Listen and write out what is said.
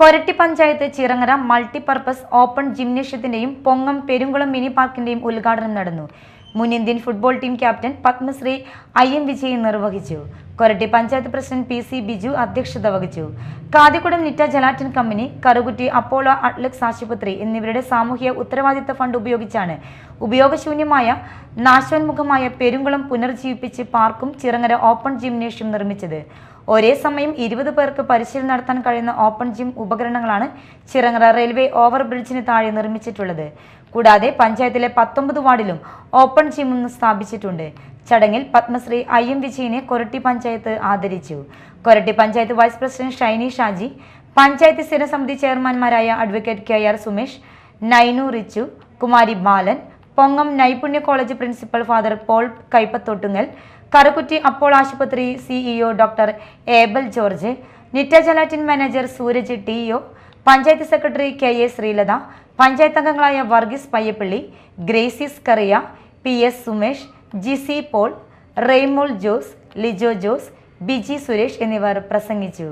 Koratty panchayat Chirangara multipurpose open ജിംനേഷ്യത്തിന്റെയും Pongam Perumkulam mini പാർക്കിന്റെയും ഉദ്ഘാടനം നടന്നു. മുൻ Indian football team captain Padmashri I M Vijayan നിർവഹിച്ചു. Koratty panchayat president P C Biju അധ്യക്ഷത വഹിച്ചു. Kathikudam Nitta gelatin company Karukutty Apollo Adlux ആശുപത്രി എന്നിവരുടെ സാമൂഹിക ഉത്തരവാദിത്ത ഫണ്ട് ഉപയോഗിച്ചാണ് ഉപയോഗശൂന്യമായ നാശോന്മുഖമായ പെരുങ്കുളം പുനർജീവിപ്പിച്ച് പാർക്കും ചിറങ്ങര ഓപ്പൺ ജിംനേഷ്യം നിർമ്മിച്ചത്. ഒരേ സമയം ഇരുപത് പേർക്ക് പരിശീലനം നടത്താൻ കഴിയുന്ന ഓപ്പൺ ജിം ഉപകരണങ്ങളാണ് ചിറങ്ങറ റെയിൽവേ ഓവർ ബ്രിഡ്ജിന് താഴെ നിർമ്മിച്ചിട്ടുള്ളത്. കൂടാതെ പഞ്ചായത്തിലെ പത്തൊമ്പത് വാർഡിലും ഓപ്പൺ ജിം ഒന്ന് സ്ഥാപിച്ചിട്ടുണ്ട്. ചടങ്ങിൽ പത്മശ്രീ ഐ എം വിജയനെ കൊരട്ടി പഞ്ചായത്ത് ആദരിച്ചു. കൊരട്ടി പഞ്ചായത്ത് വൈസ് പ്രസിഡന്റ് ഷൈനി ഷാജി പഞ്ചായത്ത് സ്ഥിരസമിതി ചെയർമാൻമാരായ advocate K R Sumesh Nainu Richu Kumari Balan Pongam Naipunya college principal father Paul Kaippathottungal Karukutty Apollo ആശുപത്രി CEO doctor Abel George Nitta gelatin manager Sooraj T panchayat secretary K A Sreelatha panchayat അംഗങ്ങളായ Varghese Payyappilly Gracis Kariya P S Sumesh Jicy Paul Reymol Jose Lijo Jose Biji Suresh എന്നിവർ പ്രസംഗിച്ചു.